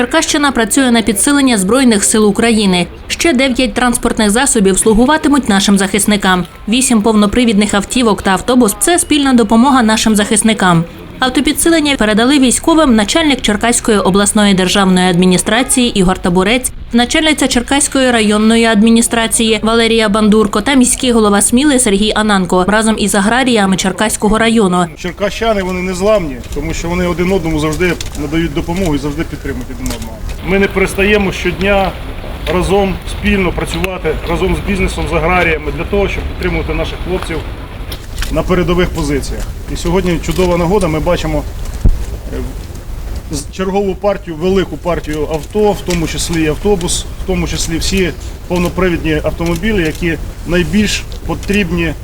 Черкащина працює на підсилення збройних сил України. Ще дев'ять транспортних засобів слугуватимуть нашим захисникам. Вісім повнопривідних автівок та автобус це спільна допомога нашим захисникам. Автопідсилення передали військовим начальник Черкаської обласної державної адміністрації Ігор Табурець, начальниця Черкаської районної адміністрації Валерія Бандурко та міський голова Сміли Сергій Ананко разом із аграріями Черкаського району. Черкащани вони незламні, тому що вони один одному завжди надають допомогу і завжди підтримують один одного. Ми не перестаємо щодня разом спільно працювати разом з бізнесом, з аграріями для того, щоб підтримувати наших хлопців на передових позиціях. І сьогодні чудова нагода. Ми бачимо е, чергову партію, велику партію авто, в тому числі і автобус, в тому числі всі повнопривідні автомобілі, які найбільш потрібні е,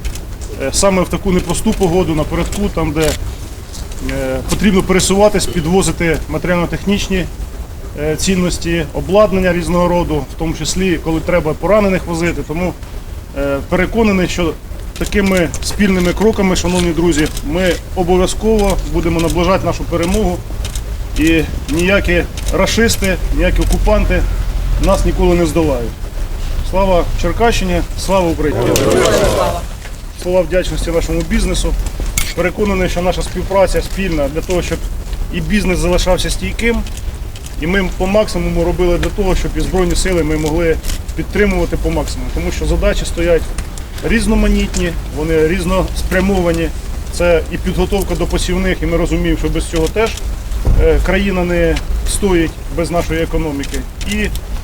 саме в таку непросту погоду напередку, там де е, потрібно пересуватись, підвозити матеріально-технічні цінності, обладнання різного роду, в тому числі коли треба поранених возити. Тому переконаний, що такими спільними кроками, шановні друзі, ми обов'язково будемо наближати нашу перемогу. І ніякі рашисти, ніякі окупанти нас ніколи не здолають. Слава Черкащині, слава Україні! Слова вдячності нашому бізнесу. Переконаний, що наша співпраця спільна для того, щоб і бізнес залишався стійким. І ми по максимуму робили для того, щоб і Збройні сили ми могли підтримувати по максимуму. Тому що задачі стоять різноманітні, вони різноспрямовані. Це і підготовка до посівних, і ми розуміємо, що без цього теж е, країна не стоїть без нашої економіки. І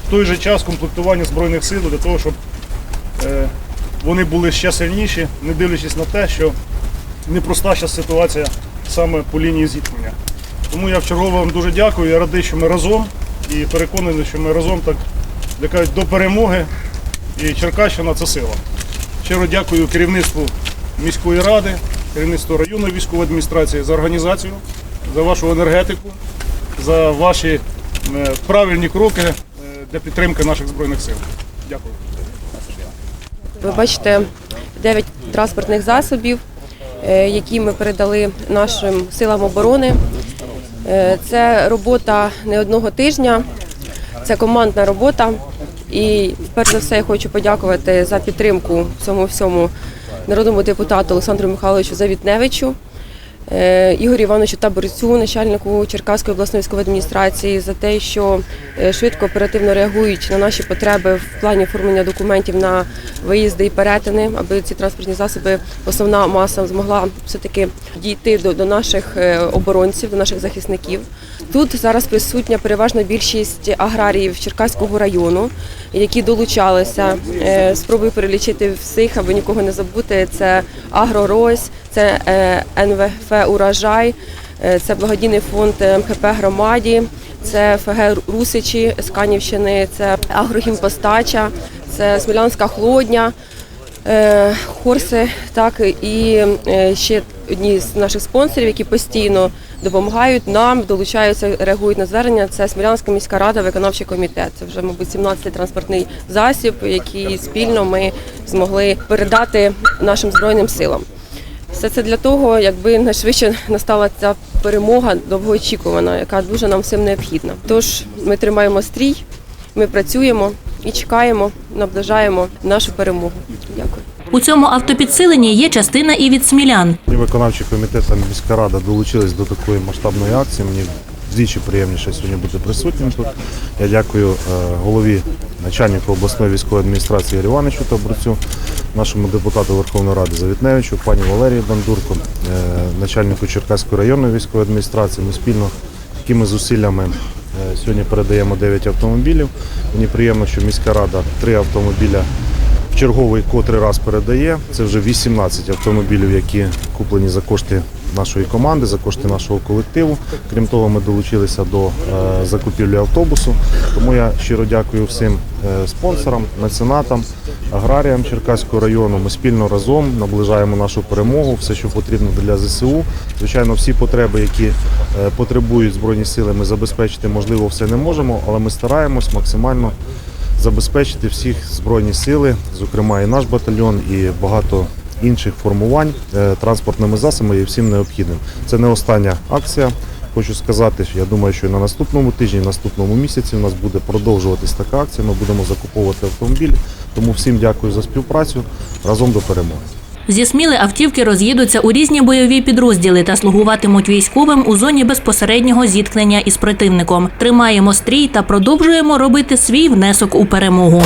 в той же час комплектування Збройних сил для того, щоб е, вони були ще сильніші, не дивлячись на те, що непроста зараз ситуація саме по лінії зіткнення. Тому я вчергово вам дуже дякую. Я радий, що ми разом і переконаний, що ми разом так як кажуть, до перемоги. І Черкащина це сила. Щиро дякую керівництву міської ради, керівництву районної військової адміністрації за організацію, за вашу енергетику, за ваші е, правильні кроки е, для підтримки наших збройних сил. Дякую. Ви бачите 9 транспортних засобів, е, які ми передали нашим силам оборони. Це робота не одного тижня, це командна робота. І перш за все я хочу подякувати за підтримку цьому всьому народному депутату Олександру Михайловичу Завітневичу. Е, Ігорю Івановичу Таборцю, начальнику Черкаської обласної військової адміністрації, за те, що е, швидко оперативно реагують на наші потреби в плані оформлення документів на виїзди і перетини, аби ці транспортні засоби, основна маса змогла все-таки дійти до, до наших е, оборонців, до наших захисників. Тут зараз присутня переважна більшість аграріїв Черкаського району, які долучалися. Спробую перелічити всіх, аби нікого не забути. Це Агрорось, це е, НВФ Урожай, е, це благодійний фонд МХП громаді, це ФГ Русичі з Канівщини, це Агрохімпостача, це Смілянська Хлодня. Е, Хорси, так і ще одні з наших спонсорів, які постійно допомагають нам, долучаються, реагують на звернення. Це Смілянська міська рада, виконавчий комітет. Це вже, мабуть, 17-й транспортний засіб, який спільно ми змогли передати нашим збройним силам. Все це для того, якби найшвидше настала ця перемога довгоочікувана, яка дуже нам всім необхідна. Тож ми тримаємо стрій, ми працюємо і чекаємо, наближаємо нашу перемогу. Дякую. У цьому автопідсиленні є частина і від смілян. І виконавчий комітет та міська рада долучились до такої масштабної акції. Мені вдвічі приємніше сьогодні бути присутнім тут. Я дякую е, голові начальнику обласної військової адміністрації Івановичу Табурцю, нашому депутату Верховної Ради Завітневичу, пані Валерії Бандурко, е, начальнику Черкаської районної військової адміністрації. Ми спільно такими зусиллями е, сьогодні передаємо 9 автомобілів. Мені приємно, що міська рада три автомобіля черговий котрий раз передає. Це вже 18 автомобілів, які куплені за кошти нашої команди, за кошти нашого колективу. Крім того, ми долучилися до е, закупівлі автобусу. Тому я щиро дякую всім е, спонсорам, меценатам, аграріям Черкаського району. Ми спільно разом наближаємо нашу перемогу, все, що потрібно для ЗСУ. Звичайно, всі потреби, які е, потребують збройні сили, ми забезпечити можливо все не можемо, але ми стараємось максимально забезпечити всіх збройні сили, зокрема і наш батальйон, і багато інших формувань е, транспортними засобами і всім необхідним. Це не остання акція. хочу сказати, що я думаю, що на наступному тижні, наступному місяці у нас буде продовжуватись така акція. Ми будемо закуповувати автомобілі. Тому всім дякую за співпрацю. Разом до перемоги. Зі Сміли автівки роз'їдуться у різні бойові підрозділи та слугуватимуть військовим у зоні безпосереднього зіткнення із противником. Тримаємо стрій та продовжуємо робити свій внесок у перемогу.